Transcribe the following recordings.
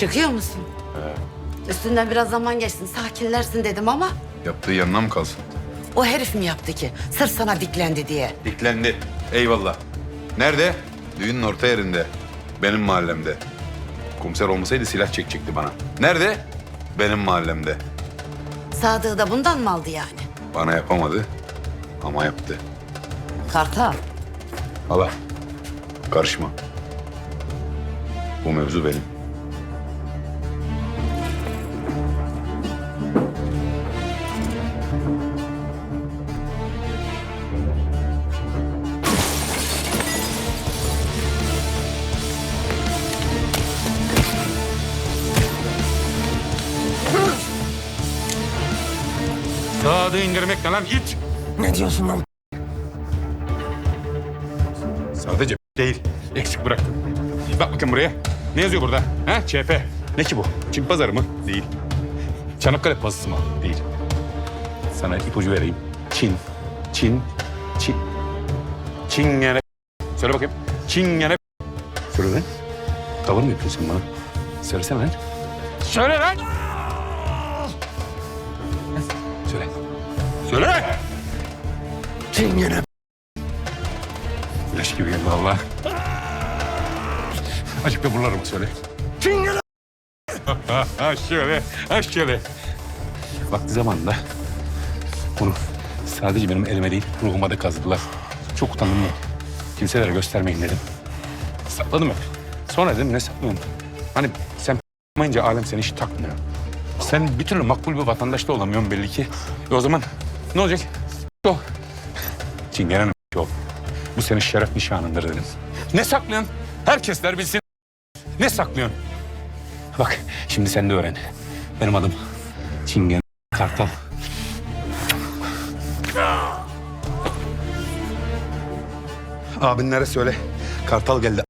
Çıkıyor musun? Üstünden biraz zaman geçsin, sakinlersin dedim ama Yaptığı yanına mı kalsın? o herif mi yaptı ki? Sırf sana diklendi diye. Diklendi. Eyvallah. Nerede? Düğünün orta yerinde. Benim mahallemde. Komiser olmasaydı silah çekecekti bana. Nerede? Benim mahallemde. Sadığı da bundan mı aldı yani? Bana yapamadı ama yaptı. Kartal, Hala karışma. Bu mevzu benim. Sağı indirmek ne lan it? Ne diyorsun lan? Sadece değil. Eksik bıraktım. Bak bakın buraya. Ne yazıyor burada? Ha? ÇP. Ne ki bu? Çin pazarı mı? Değil. Çanakkale pazısı mı? Değil. Sana ipucu vereyim. Çin. Çin. Çin. Çingene. Söyle bakayım. Çingene. Söyle lan. Tavır mı yapıyorsun bana? Söylesene lan. Söyle lan. Söyle. Çingene. Leş gibi geldi valla. Azıcık da buraları mı söyle? Çingene. ha şöyle, ha şöyle. Vakti zamanında bunu sadece benim elime değil ruhuma da kazıdılar. Çok utandım ben. Kimselere göstermeyin dedim. Sakladım hep. Sonra dedim ne saklıyorsun? Hani sen mayınca alem seni hiç takmıyor. Sen bir türlü makbul bir vatandaş da olamıyorsun belli ki. E o zaman ne olacak? O. Çingene'nin o. Bu senin şeref nişanındır dedim. Ne saklıyorsun? Herkesler bilsin. Ne saklıyorsun? Bak şimdi sen de öğren. Benim adım Çingen Kartal. Abinlere söyle. Kartal geldi.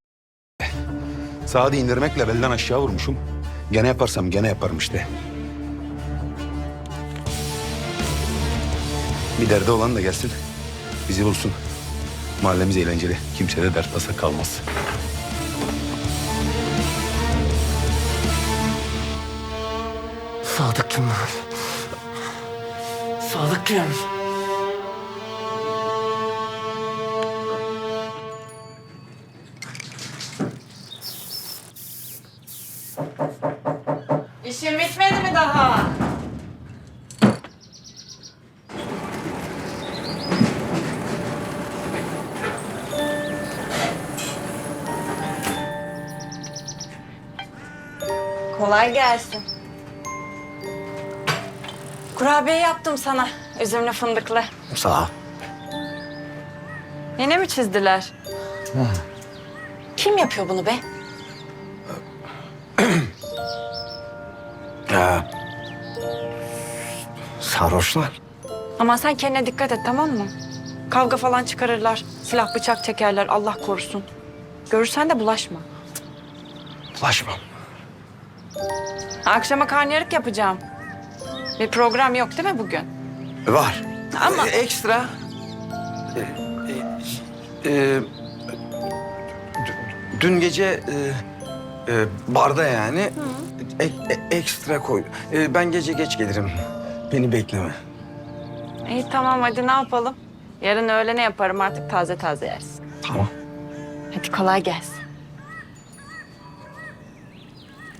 Saati indirmekle belden aşağı vurmuşum. Gene yaparsam gene yaparım işte. Bir derdi olan da gelsin. Bizi bulsun. Mahallemiz eğlenceli. Kimsede dert tasa kalmaz. Sadık kim? Sadık kim? İşin bitmedi mi daha? Kolay gelsin. Kurabiye yaptım sana. Üzümlü fındıklı. Sağ ol. Yine mi çizdiler? Kim yapıyor bunu be? Ya. Sarhoşlar. Ama sen kendine dikkat et tamam mı? Kavga falan çıkarırlar. Silah bıçak çekerler Allah korusun. Görürsen de bulaşma. Bulaşmam. Akşama karnıyarık yapacağım. Bir program yok değil mi bugün? Var. Ama- E, ekstra. E, e, e, dün gece e, e, barda yani ek- e- ekstra koy. E, ben gece geç gelirim. Beni bekleme. İyi tamam hadi ne yapalım? Yarın öğlene yaparım artık taze taze yersin. Tamam. Hadi kolay gelsin.